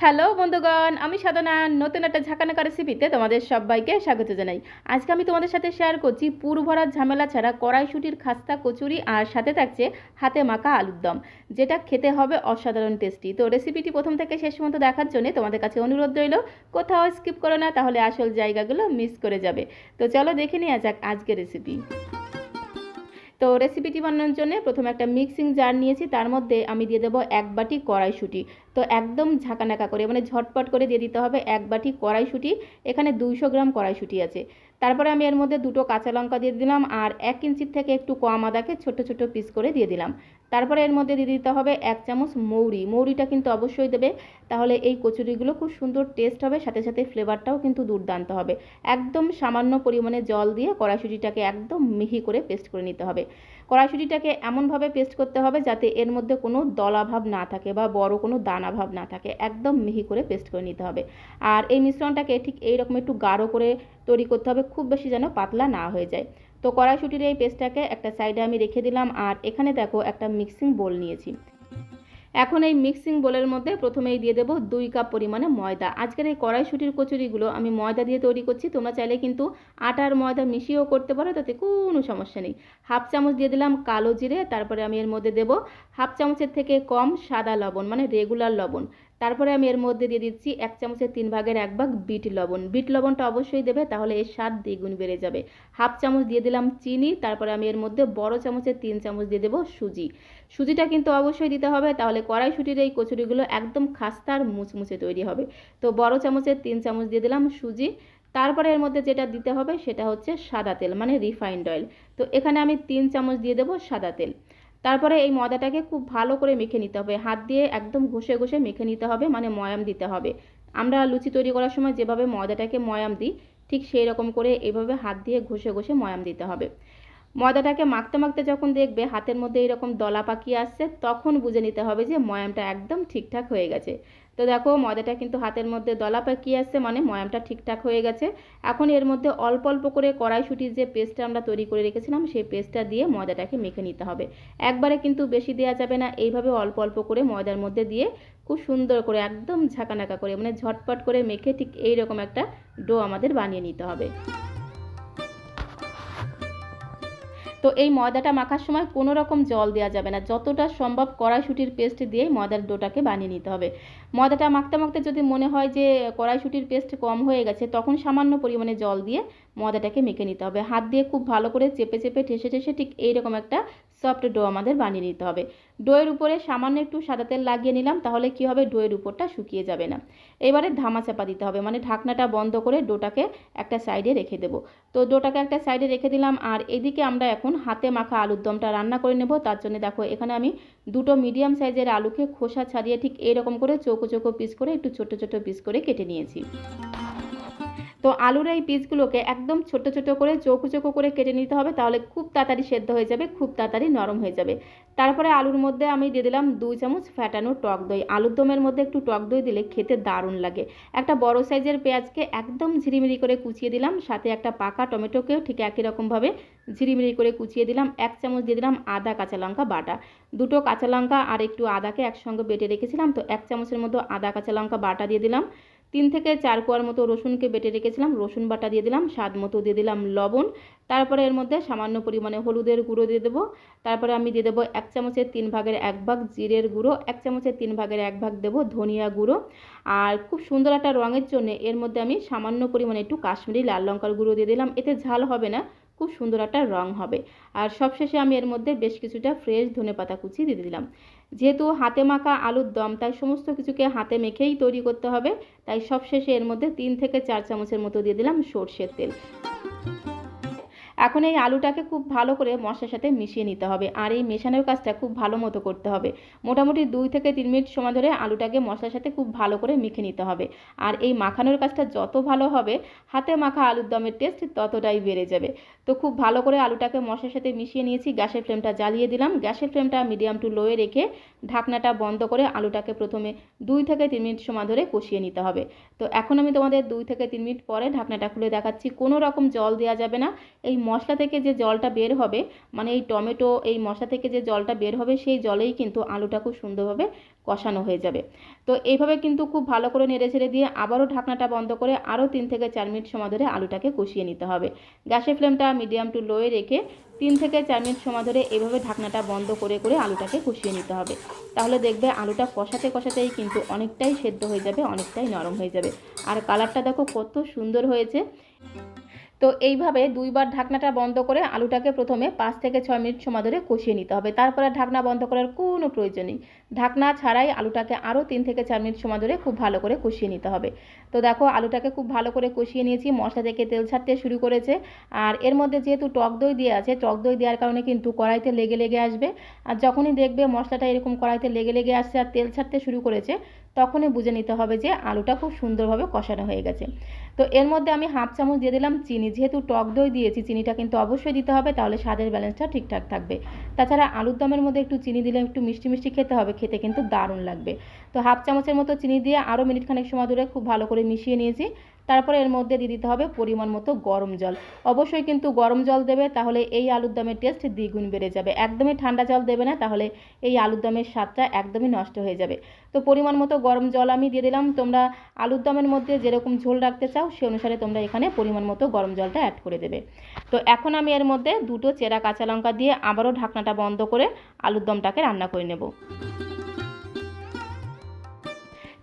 Hello বন্ধুগণ, আমি সাধনা। নতুন একটা ঝাঁকানাকা রেসিপিতে তোমাদের সবাইকে স্বাগত জানাই। আজকে আমি তোমাদের সাথে শেয়ার করছি পুর ভরার ঝামেলা ছাড়া কড়াইশুটির খাস্তা, কচুরি আর সাথে থাকছে হাতে মাখা আলুর দম, যেটা খেতে হবে অসাধারণ টেস্টি তো রেসিপিটি প্রথম থেকে শেষ পর্যন্ত দেখার জন্য তোমাদের কাছে অনুরোধ রইল, কোথাও স্কিপ করো না, তাহলে আসল জায়গাগুলো মিস করে যাবে। তো চলো দেখে নেওয়া যাক আজকের রেসিপি তো রেসিপিটি বানানোর জন্য প্রথমে একটা মিক্সিং জার নিয়েছি, তার মধ্যে আমি দিয়ে দেবো এক বাটি কড়াইশুঁটি। তো একদম ঝাঁকানাকা করে মানে ঝটপট করে দিয়ে দিতে হবে এক বাটি কড়াইশুঁটি, এখানে দুইশো গ্রাম কড়াইশুঁটি আছে। তারপরে আমি এর মধ্যে দুটো কাঁচা লঙ্কা দিয়ে দিলাম আর এক ইঞ্চির থেকে একটু কম আদাকে ছোট ছোট পিস করে দিয়ে দিলাম। তারপরে এর মধ্যে দিয়ে দিতে হবে এক চামচ মৌরি। মৌরিটা কিন্তু অবশ্যই দেবে, তাহলে এই কচুরিগুলো খুব সুন্দর টেস্ট হবে, সাথে সাথে ফ্লেভারটাও কিন্তু দুর্দান্ত হবে। একদম সামান্য পরিমাণে জল দিয়ে কড়াইশুঁটিটাকে একদম মিহি করে পেস্ট করে নিতে হবে। কড়াইশুঁটিটাকে এমনভাবে পেস্ট করতে হবে যাতে এর মধ্যে কোনো দলাভাব না থাকে বা বড় কোনো দানাভাব না থাকে। একদম মিহি করে পেস্ট করে নিতে হবে। আর এই মিশ্রণটাকে ঠিক এইরকম একটু গাঢ় করে তৈরি করতে হবে, খুব বেশি যেন পাতলা না হয়ে যায়। তো কড়াইশুঁটির এই পেস্টটাকে একটা সাইডে আমি রেখে দিলাম। আর এখানে দেখো একটা মিক্সিং বোল নিয়েছি। এখন এই মিক্সিং বোলের মধ্যে প্রথমেই দিয়ে দেবো দুই কাপ পরিমাণে ময়দা। আজকের এই কড়াইশুটির কচুরিগুলো আমি ময়দা দিয়ে তৈরি করছি। তোমরা চাইলে কিন্তু আটার ময়দা মিশিয়েও করতে পারো, তাতে কোনো সমস্যা নেই। হাফ চামচ দিয়ে দিলাম কালো জিরে, তারপরে আমি এর মধ্যে দেব হাফ চামচের থেকে কম সাদা লবণ মানে রেগুলার লবণ। তারপরে আমি এর মধ্যে দিয়ে দিচ্ছি এক চামচের তিন ভাগের এক ভাগ বিট লবণ। বিট লবণটা অবশ্যই দেবে, তাহলে এর স্বাদ দ্বিগুণ বেড়ে যাবে। হাফ চামচ দিয়ে দিলাম চিনি, তারপরে আমি এর মধ্যে বড় চামচের তিন চামচ দিয়ে দেবো সুজি। সুজিটা কিন্তু অবশ্যই দিতে হবে, তাহলে কড়াইশুটির এই কচুরিগুলো একদম খাস্তা আর মুচমুচে তৈরি হবে। তো বড় চামচের তিন চামচ দিয়ে দিলাম সুজি। তারপরে এর মধ্যে যেটা দিতে হবে সেটা হচ্ছে সাদা তেল মানে রিফাইন্ড অয়েল তো এখানে আমি তিন চামচ দিয়ে দেবো সাদা তেল। তারপরে এই ময়দাটাকে খুব ভালো করে মেখে নিতে হবে। হাত দিয়ে একদম ঘষে ঘষে মেখে নিতে হবে মানে ময়াম দিতে হবে। আমরা লুচি তৈরি করার সময় যেভাবে ময়দাটাকে ময়াম দিই, ঠিক সেই রকম করে এভাবে হাত দিয়ে ঘষে ঘষে ময়াম দিতে হবে। ময়দাটাকে মাখতে মাখতে যখন দেখবে হাতের মধ্যে এরকম দলা পাকিয়ে আসছে, তখন বুঝে নিতে হবে যে ময়ামটা একদম ঠিকঠাক হয়ে গেছে। তো দেখো, ময়দাটা কিন্তু হাতের মধ্যে দলা পাকিয়ে আসছে মানে ময়ামটা ঠিকঠাক হয়ে গেছে। এখন এর মধ্যে অল্প অল্প করে কড়াইশুটির যে পেস্টটা আমরা তৈরি করে রেখেছিলাম, সেই পেস্টটা দিয়ে ময়দাটাকে মেখে নিতে হবে। একবারে কিন্তু বেশি দেওয়া যাবে না, এইভাবে অল্প অল্প করে ময়দার মধ্যে দিয়ে খুব সুন্দর করে, একদম ঝাঁকানাকা করে মানে ঝটপট করে মেখে ঠিক এইরকম একটা ডো আমাদের বানিয়ে নিতে হবে। তো এই ময়দাটা মাখার সময় কোনো রকম জল দেওয়া যাবে না। যতটা সম্ভব কড়াইশুটির পেস্ট দিয়েই ময়দার ডোটাকে বানিয়ে নিতে হবে। ময়দাটা মাখতে মাখতে যদি মনে হয় যে কড়াইশুটির পেস্ট কম হয়ে গেছে, তখন সামান্য পরিমাণে জল দিয়ে ময়দাটাকে মেখে নিতে হবে। হাত দিয়ে খুব ভালো করে চেপে চেপে ঠেসে ঠেসে ঠিক এইরকম একটা সফট ডো আমাদের বানিয়ে নিতে হবে। ডোয়ের উপরে সামান্য একটু সাদা তেল লাগিয়ে নিলাম, তাহলে কি হবে? ডোয়ের উপরটা শুকিয়ে যাবে না। এবারে ধামা চাপা দিতে হবে মানে ঢাকনাটা বন্ধ করে ডোটাকে একটা সাইডে রেখে দেবো। তো ডোটাকে একটা সাইডে রেখে দিলাম, আর এদিকে আমরা এখন হাতে মাখা আলুর দমটা রান্না করে নেব। তার জন্য দেখো, এখানে আমি দুটো মিডিয়াম সাইজের আলুকে খোসা ছাড়িয়ে ঠিক এরকম করে চৌকো চৌকো পিস করে একটু ছোট ছোট পিস করে কেটে নিয়েছি। তো আলুর এই পিসগুলোকে একদম ছোট ছোট করে, চৌকো চৌকো করে কেটে নিতে হবে, তাহলে খুব তাড়াতাড়ি সেদ্ধ হয়ে যাবে, খুব তাড়াতাড়ি নরম হয়ে যাবে। তারপরে আলুর মধ্যে আমি দিয়ে দিলাম দুই চামচ ফ্যাটানো টক দই। আলুর দমের মধ্যে একটু টক দই দিলে খেতে দারুণ লাগে। একটা বড় সাইজের পেঁয়াজকে একদম ঝিরিমিরি করে কুচিয়ে দিলাম, সাথে একটা পাকা টমেটোকেও ঠিক একই রকমভাবে ঝিরিমিরি করে কুচিয়ে দিলাম। এক চামচ দিয়ে দিলাম আদা কাঁচা লঙ্কা বাটা। দুটো কাঁচা লঙ্কা আর একটু আদাকে একসঙ্গে বেটে রেখেছিলাম, তো এক চামচের মতো আদা কাঁচা লঙ্কা বাটা দিয়ে দিলাম। তিন থেকে চার কোয়ার মতো রসুনকে বেটে রেখেছিলাম, রসুন বাটা দিয়ে দিলাম, স্বাদ মতো দিয়ে দিলাম লবণ। তারপরে এর মধ্যে সামান্য পরিমাণে হলুদের গুঁড়ো দিয়ে দেবো। তারপরে আমি দিয়ে দেবো এক চামচের তিন ভাগের এক ভাগ জিরের গুঁড়ো, এক চামচের তিন ভাগের এক ভাগ দেবো ধনিয়া গুঁড়ো। আর খুব সুন্দর একটা রঙের জন্য এর মধ্যে আমি সামান্য পরিমাণে একটু কাশ্মীরি লাল লঙ্কার গুঁড়ো দিয়ে দিলাম। এতে ঝাল হবে না খুব সুন্দর একটা রং হবে। আর সবশেষে আমি এর মধ্যে বেশ কিছুটা ফ্রেশ ধনে পাতা কুচি দিয়ে দিলাম। যেহেতু হাতে মাখা আলুর দম, তাই সমস্ত কিছুকে হাতে মেখেই তৈরি করতে হবে। তাই সবশেষে এর মধ্যে তিন থেকে চার চামচের মতো দিয়ে দিলাম সর্ষের তেল। এখন এই আলুটাকে খুব ভালো করে মশলার সাথে মিশিয়ে নিতে হবে। আর এই মেশানোর কাজটা খুব ভালো মতো করতে হবে। মোটামুটি দুই থেকে তিন মিনিট সময় ধরে আলুটাকে মশলার সাথে খুব ভালো করে মেখে নিতে হবে। আর এই মাখানোর কাজটা যত ভালো হবে, হাতে মাখা আলুর দমের টেস্ট ততটাই বেড়ে যাবে। তো খুব ভালো করে আলুটাকে মশলার সাথে মিশিয়ে নিয়েছি, গ্যাসের ফ্লেমটা জ্বালিয়ে দিলাম। গ্যাসের ফ্লেমটা মিডিয়াম টু লোয়ে রেখে ঢাকনাটা বন্ধ করে আলুটাকে প্রথমে দুই থেকে তিন মিনিট সময় ধরে কষিয়ে নিতে হবে। তো এখন আমি তোমাদের দুই থেকে তিন মিনিট পরে ঢাকনাটা খুলে দেখাচ্ছি। কোনো রকম জল দেওয়া যাবে না। এই মশলা থেকে যে জলটা বের হবে মানে এই টমেটো, এই মশলা থেকে যে জলটা বের হবে, সেই জলেই কিন্তু আলুটা খুব সুন্দরভাবে কষানো হয়ে যাবে। তো এইভাবে কিন্তু খুব ভালো করে নেড়ে ছেড়ে দিয়ে আবারও ঢাকনাটা বন্ধ করে আরও তিন থেকে চার মিনিট সময় ধরে আলুটাকে কষিয়ে নিতে হবে। গ্যাসের ফ্লেমটা মিডিয়াম টু লোয়ে রেখে তিন থেকে চার মিনিট সময় ধরে এভাবে ঢাকনাটা বন্ধ করে করে আলুটাকে কষিয়ে নিতে হবে। তাহলে দেখবে আলুটা কষাতে কষাতেই কিন্তু অনেকটাই সেদ্ধ হয়ে যাবে, অনেকটাই নরম হয়ে যাবে। আর কালারটা দেখো কত সুন্দর হয়েছে। তো এইভাবে দুইবার ঢাকনাটা বন্ধ করে আলুটাকে প্রথমে পাঁচ থেকে ছয় মিনিট সময় ধরে কষিয়ে নিতে হবে। তারপরে ঢাকনা বন্ধ করার কোনো প্রয়োজন নেই। ঢাকনা ছাড়াই আলুটাকে আরও তিন থেকে চার মিনিট সময় ধরে খুব ভালো করে কষিয়ে নিতে হবে। তো দেখো আলুটাকে খুব ভালো করে কষিয়ে নিয়েছি, মশলা থেকে তেল ছাড়তে শুরু করেছে। আর এর মধ্যে যেহেতু টক দই দিয়ে আছে, টক দই দেওয়ার কারণে কিন্তু কড়াইতে লেগে লেগে আসবে। আর যখনই দেখবে মশলাটা এরকম কড়াইতে লেগে লেগে আসছে আর তেল ছাড়তে শুরু করেছে তখনই বুঝে নিতে হবে যে আলুটা খুব সুন্দরভাবে কষানো হয়ে গেছে। তো এর মধ্যে আমি হাফ চামচ দিয়ে দিলাম চিনি। যেহেতু টক দই দিয়েছি, চিনিটা কিন্তু অবশ্যই দিতে হবে, তাহলে স্বাদের ব্যালেন্সটা ঠিকঠাক থাকবে। তাছাড়া আলুর দমের মধ্যে একটু চিনি দিলে একটু মিষ্টি মিষ্টি খেতে হবে, খেতে কিন্তু দারুণ লাগবে। তো হাফ চামচের মতো চিনি দিয়ে আরও মিনিট খানেক সময় ধরে খুব ভালো করে মিশিয়ে নিয়েছি। তারপরে এর মধ্যে দিয়ে দিতে হবে পরিমাণ মতো গরম জল। অবশ্যই কিন্তু গরম জল দেবে, তাহলে এই আলুর দমের টেস্ট দ্বিগুণ বেড়ে যাবে। একদমই ঠান্ডা জল দেবে না, তাহলে এই আলুর দমের স্বাদটা একদমই নষ্ট হয়ে যাবে। তো পরিমাণ মতো গরম জল আমি দিয়ে দিলাম। তোমরা আলুর দমের মধ্যে যেরকম ঝোল রাখতে চাও, সে অনুসারে তোমরা এখানে পরিমাণ মতো গরম জলটা অ্যাড করে দেবে। তো এখন আমি এর মধ্যে দুটো চেরা কাঁচা লঙ্কা দিয়ে আবারও ঢাকনাটা বন্ধ করে আলুর দমটাকে রান্না করে নেব।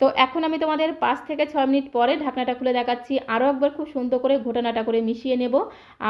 তো এখন আমি তোমাদের পাঁচ থেকে ছয় মিনিট পরে ঢাকনাটা খুলে দেখাচ্ছি। আরও একবার খুব সুন্দর করে ঘোটানাটা করে মিশিয়ে নেব।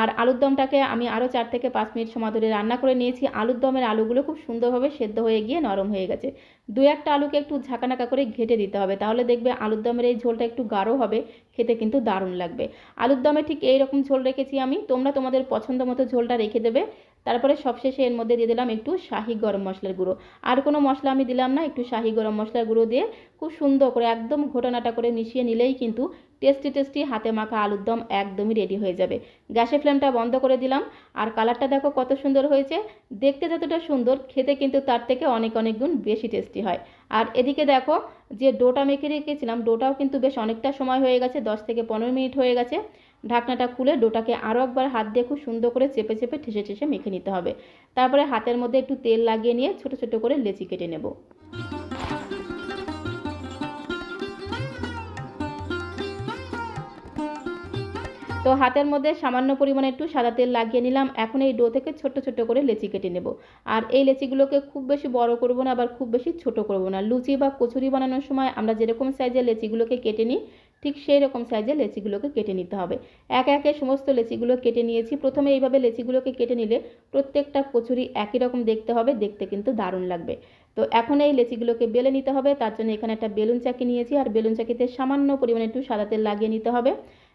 আর আলুর দমটাকে আমি আরও চার থেকে পাঁচ মিনিট সময় ধরে রান্না করে নিয়েছি। আলুর দমের আলুগুলো খুব সুন্দরভাবে সেদ্ধ হয়ে গিয়ে নরম হয়ে গেছে। দু একটা আলুকে একটু ঝাঁকানাকা করে ঘেটে দিতে হবে। তাহলে দেখবে আলুর দমের এই ঝোলটা একটু গাঢ় হবে, খেতে কিন্তু দারুণ লাগবে। আলুর দমে ঠিক এই রকম ঝোল রেখেছি আমি। তোমরা তোমাদের পছন্দ মতো ঝোলটা রেখে দেবে। তারপরে সবশেষে এর মধ্যে দিয়ে দিলাম একটু শাহি গরম মশলার গুঁড়ো। আর কোনো মশলা আমি দিলাম না, একটু শাহি গরম মশলার গুঁড়ো দিয়ে খুব সুন্দর করে, একদম ঘটনাটা করে মিশিয়ে নিলেই কিন্তু টেস্টি টেস্টি হাতে মাখা আলুর দম একদমই রেডি হয়ে যাবে। গ্যাসের ফ্লেমটা বন্ধ করে দিলাম। আর কালারটা দেখো কত সুন্দর হয়েছে। দেখতে যতটা সুন্দর, খেতে কিন্তু তার থেকে অনেক অনেক গুণ বেশি টেস্টি হয়। আর এদিকে দেখো যে ডোটা মেখে রেখেছিলাম, ডোটাও কিন্তু বেশ অনেকটা সময় হয়ে গেছে, দশ থেকে পনেরো মিনিট হয়ে গেছে। ঢাকনাটা খুলে ডোটাকে আরও একবার হাত দিয়ে খুব সুন্দর করে চেপে চেপে ঠেসে ঠেসে মেখে নিতে হবে। তারপরে হাতের মধ্যে একটু তেল লাগিয়ে নিয়ে ছোট ছোট করে লেচি কেটে নেব। তো হাতের মধ্যে সামান্য পরিমাণে একটু সাদা তেল লাগিয়ে নিলাম। এখন এই ডো থেকে ছোট্ট ছোট্ট করে লেচি কেটে নেব। আর এই লেচিগুলোকে খুব বেশি বড় করব না, আবার খুব বেশি ছোট করব না। লুচি বা কচুরি বানানোর সময় আমরা যেরকম সাইজের লেচিগুলোকে কেটে নিই ঠিক সেই রকম সাইজে লেচিগুলোকে কেটে নিতে হবে। একে একে সমস্ত লেচিগুলো কেটে নিয়েছি। প্রথমে এইভাবে লেচিগুলোকে কেটে নিলে প্রত্যেকটা কচুরি একই রকম দেখতে হবে, দেখতে কিন্তু দারুণ লাগবে। তো এখন এই লেচিগুলোকে বেলে নিতে হবে। তার জন্য এখানে একটা বেলুন চাকি নিয়েছি। আর বেলুন চাকিতে সামান্য পরিমাণে একটু সাদা তেল লাগিয়ে নিতে হবে।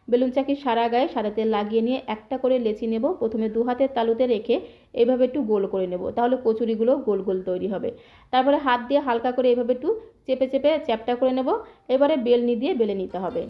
বেলুন চাকির সারা গায়ে সাদা তেল লাগিয়ে নিয়ে একটা করে লেচি নেব। প্রথমে দু হাতের তালুতে রেখে এভাবে একটু গোল করে নেব, তাহলে কচুরিগুলো গোল গোল তৈরি হবে। তারপরে হাত দিয়ে হালকা করে এভাবে একটু চেপে চেপে চ্যাপটা করে নেব। এবারে বেলনি দিয়ে বেলে নিতে হবে।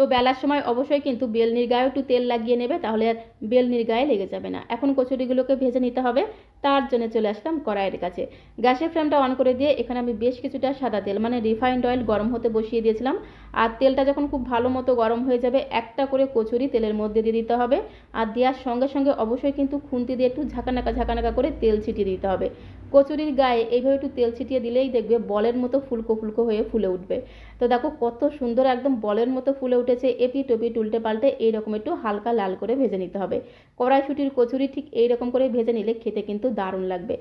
তো বেলার সময় অবশ্যই কিন্তু বেলনির গায়ে একটু তেল লাগিয়ে নেবে, তাহলে আর বেলনির গায়ে লেগে যাবে না। এখন কচুরিগুলোকে ভেজে নিতে হবে, তার জন্য চলে আসলাম কড়াইয়ের কাছে। গ্যাসের ফ্লেমটা অন করে দিয়ে এখানে আমি বেশ কিছুটা সাদা তেল মানে রিফাইন্ড অয়েল গরম হতে বসিয়ে দিয়েছিলাম। আর তেলটা যখন খুব ভালো মতো গরম হয়ে যাবে, একটা করে কচুরি তেলের মধ্যে দিয়ে দিতে হবে। আর দেওয়ার সঙ্গে সঙ্গে অবশ্যই কিন্তু খুন্তি দিয়ে একটু ঝাঁকানাকা ঝাঁকানাকা করে তেল ছিটিয়ে দিতে হবে। কচুরির গায়ে এইভাবে একটু তেল ছিটিয়ে দিলেই দেখবে বলের মতো ফুলকো ফুলকো হয়ে ফুলে উঠবে। তো দেখো কত সুন্দর একদম বলের মতো ফুলে উঠেছে, এপি টপি উল্টে পাল্টে এইরকম একটু হালকা লাল করে ভেজে নিতে হবে। কড়াইশুটির কচুরি ঠিক এইরকম করে ভেজে নিলে খেতে কিন্তু দারুণ লাগবে।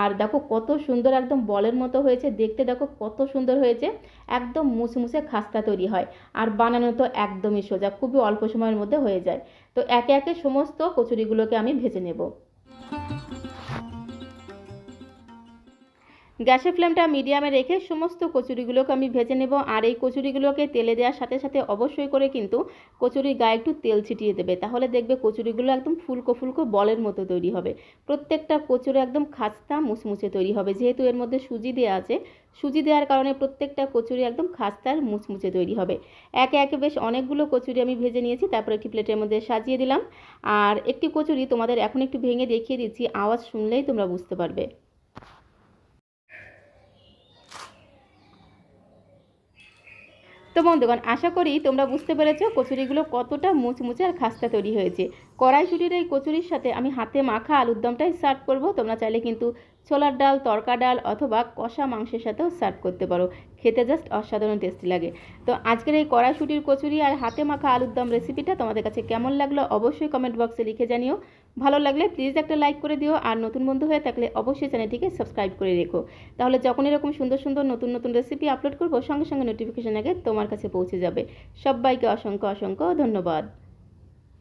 আর দেখো কত সুন্দর একদম বলের মতো হয়েছে, দেখতে দেখো কত সুন্দর হয়েছে, একদম মুছে খাস্তা তৈরি হয়। আর বানানো তো একদমই সোজা, খুবই অল্প সময়ের মধ্যে হয়ে যায়। তো একে একে সমস্ত কচুরিগুলোকে আমি ভেজে নেব। গ্যাসের ফ্লেমটা মিডিয়ামে রেখে সমস্ত কচুরিগুলোকে আমি ভেজে নেব। আর এই কচুরিগুলোকে তেলে দেওয়ার সাথে সাথে অবশ্যই করে কিন্তু কচুরির গায়ে একটু তেল ছিটিয়ে দেবে। তাহলে দেখবে কচুরিগুলো একদম ফুলকো ফুলকো বলের মতো তৈরি হবে। প্রত্যেকটা কচুরি একদম খাস্তা মুচমুচে তৈরি হবে। যেহেতু এর মধ্যে সুজি দেওয়া আছে, সুজি দেওয়ার কারণে প্রত্যেকটা কচুরি একদম খাস্তার মুচমুচে তৈরি হবে। একে একে বেশ অনেকগুলো কচুরি আমি ভেজে নিয়েছি, তারপর একটি প্লেটের মধ্যে সাজিয়ে দিলাম। আর একটি কচুরি তোমাদের এখন একটু ভেঙে দেখিয়ে দিচ্ছি, আওয়াজ শুনলেই তোমরা বুঝতে পারবে। তো বন্ধুগণ, আশা করি তোমরা বুঝতে পেরেছ কচুরিগুলো কতটা মুচমুচে আর খাস্তা তৈরি হয়েছে। কড়াইশুটির এই কচুরির সাথে আমি হাতে মাখা আলুর দমটাই সার্ভ করব। তোমরা চাইলে কিন্তু ছোলার ডাল, তরকা ডাল অথবা কষা মাংসের সাথেও সার্ভ করতে পারো। খেতে জাস্ট অসাধারণ টেস্টি লাগে। তো আজকের এই কড়াইশুটির কচুরি আর হাতে মাখা আলুর দম রেসিপিটা তোমাদের কাছে কেমন লাগল অবশ্যই কমেন্ট বক্সে লিখে জানিও। ভালো লাগলে প্লিজ একটা লাইক করে দিও আর নতুন বন্ধু হয়ে থাকলে অবশ্যই চ্যানেলটিকে সাবস্ক্রাইব করে রেখো। তাহলে যখন এরকম সুন্দর সুন্দর নতুন নতুন রেসিপি আপলোড করব, সঙ্গে সঙ্গে নোটিফিকেশান আগে তোমার কাছে পৌঁছে যাবে। সবাইকে অসংখ্য অসংখ্য ধন্যবাদ।